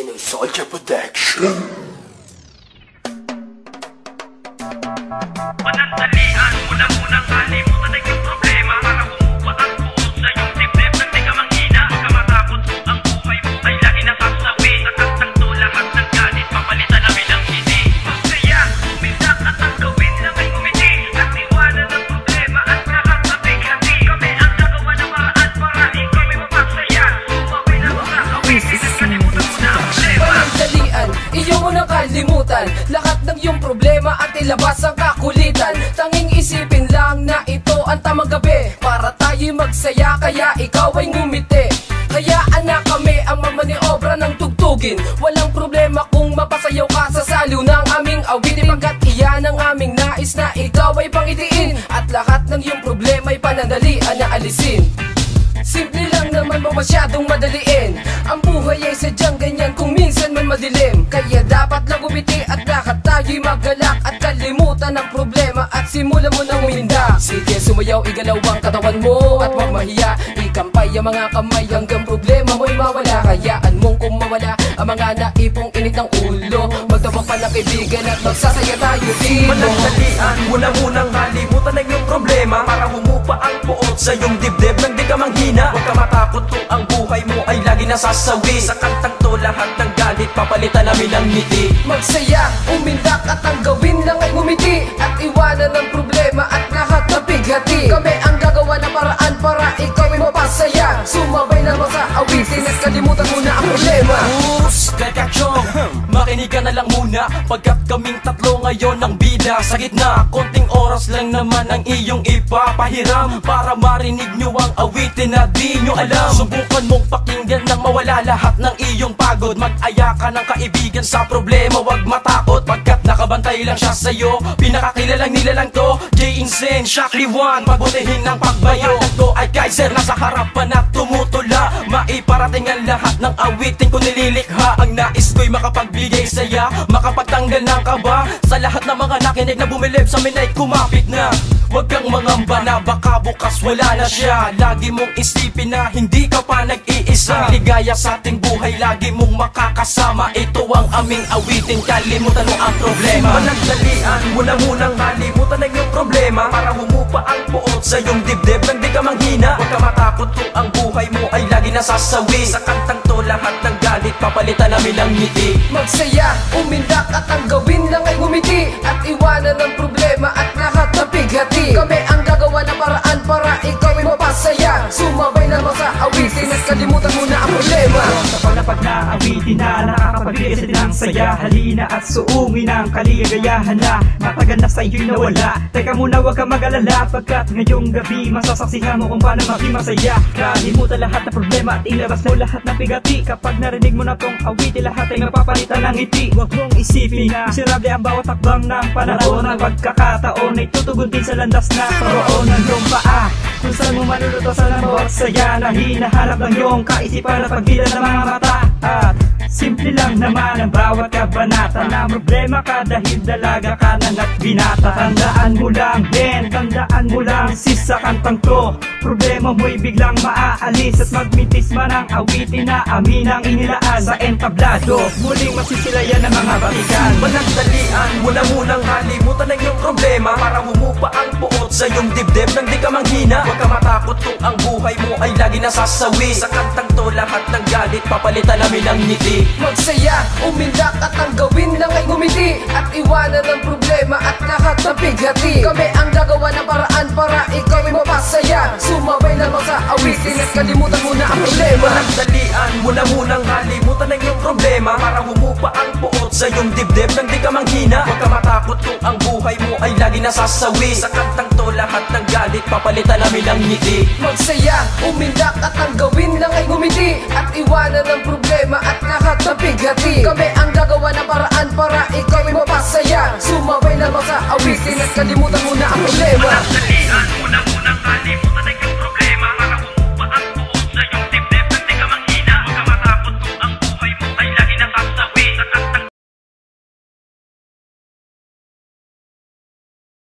in a soldier protection. Problema at ilabas ang kakulitan. Tanging isipin lang na ito ang tamang gabi. Para tayo magsaya kaya ikaw ay ngumiti. Hayaan na kami ang mamaniobra ng tugtugin. Walang problema kung mapasayaw ka sa saliw ng aming awitin. Pagkat iyan ang aming nais na ikaw ay pangitiin. At lahat ng iyong problema ay panandalian na alisin Simple lang naman mo masyadong madaliin. Ang buhay ay sadyang ganyan kung minsan man madilim. Kaya dapat lang umiti at lahat tayo'y magalak Kalimutan ang problema at simulan mo nang uminda Sige sumayaw, igalaw ang katawan mo At huwag mahiya, ikampay ang mga kamay Hanggang problema mo'y mawala. Hayaan mong kung mawala ang mga naipong init ng ulo. Magtawag pa ng kaibigan at magsasaya tayo dito Panandalian mo na munang halimutan ang iyong problema. Para humupa ang puot sa iyong dibdib Nang di ka manghina. Huwag ka matakot kung ang buhay mo ay lagi nasasawi. Sa kantang to lahat ng galit Papalitan namin ang ngiti. Magsaya, umindak at ang gawin sa awitin at kalimutan mo na ang problema. Bus, kakachong Makinig ka na lang muna. Pagkat kaming tatlo ngayon ang bida. Sa gitna, konting oras lang naman ang iyong ipapahiram. Para marinig nyo ang awitin na di nyo alam. Subukan mong pakinggan nang mawala lahat ng iyong pagod. Mag-aya ka ng kaibigan sa problema. Huwag matakot. Pagkat nakabantay lang siya sa'yo. Pinakakilalang nilalang to. Jay Insane, Shockley One Pagbutihin ng pagbayo. Ito ay Kaiser Nasa harapan at tumutula. Maiparating ang lahat ng awitin ko nililikha. Ang nais ko'y makapagbigay saya Makapagtanggal ng kaba Sa lahat ng mga nakinig na bumilib sa amin kumapit na. Huwag kang mangamba na baka bukas wala na siya. Lagi mong isipin na hindi ka pa nag-iisa. Ligaya sa ating buhay lagi mong makakasama. Ito ang aming awitin kalimutan mo ang problema. Panagdalian mo na munang halimutan ang iyong problema. Para humupa ang puot sa iyong dibdib Nang di ka manghina. Huwag ka matakot kung ang buhay mo ay lagi nasasawi. Sa kantang to namin ang ngiti. Magsaya, umindak at ang gawin lang ay ngumiti At iwanan ang saya Halina at suungin ang kaligayahan na Matagal na sa iyo'y nawala. Teka muna huwag ka mag-alala Pagkat ngayong gabi Masasaksihan mo kung paano maging masaya. Kalimutan lahat ng problema At ilabas mo lahat ng bigati Kapag narinig mo na tong awitin Lahat ay mapapalitan ng ngiti. Huwag mong isipin na Miserable ang bawat takbang ng panahon. Ang pagkakataon ay tutugon din sa landas na Paroon ng iyong paa. Kung saan mo maluluto sa lamor Saya. Na hinahanap ng iyong kaisipan At pagdila ng mga mata kabanata Na problema ka dahil dalaga ka na at binata. Tandaan mo lang, Ben, tandaan mo lang Sis sa kantang to. Problema mo'y biglang maaalis At magmitis man ang awitin na amin ang inilaan Sa entablado, muling masisilayan ng mga batikan. Panagdalian mo na munang halimutan ang iyong problema. Para puot sa iyong dibdib Nang di ka manghina. Huwag ka matakot kung ang buhay mo ay lagi nasasawi. Sa kantang to lahat ng galit Papalitan namin ang ngiti. Magsaya, umindak at ang gawin lang ay ngumiti. At iwanan ang problema at lahat na bighati Kami ang gagawa ng paraan para ikaw ay mapasaya. Sumabay lamang sa awitin at kalimutan mo na ang problema. Panagdalian mo na munang halimutan ang iyong problema. Para humupa sa iyong dibdib Nang di ka manghina. Huwag ka matakot kung ang buhay mo ay lagi nasasawi. Sa kantang to lahat ng galit Papalitan namin ang ngiti. Magsaya, umindak at ang gawin lang ay ngumiti. At iwanan ang problema at lahat na bighati Kami ang gagawa ng paraan para ikaw ay mapasaya. Sumabay lamang sa awitin at kalimutan mo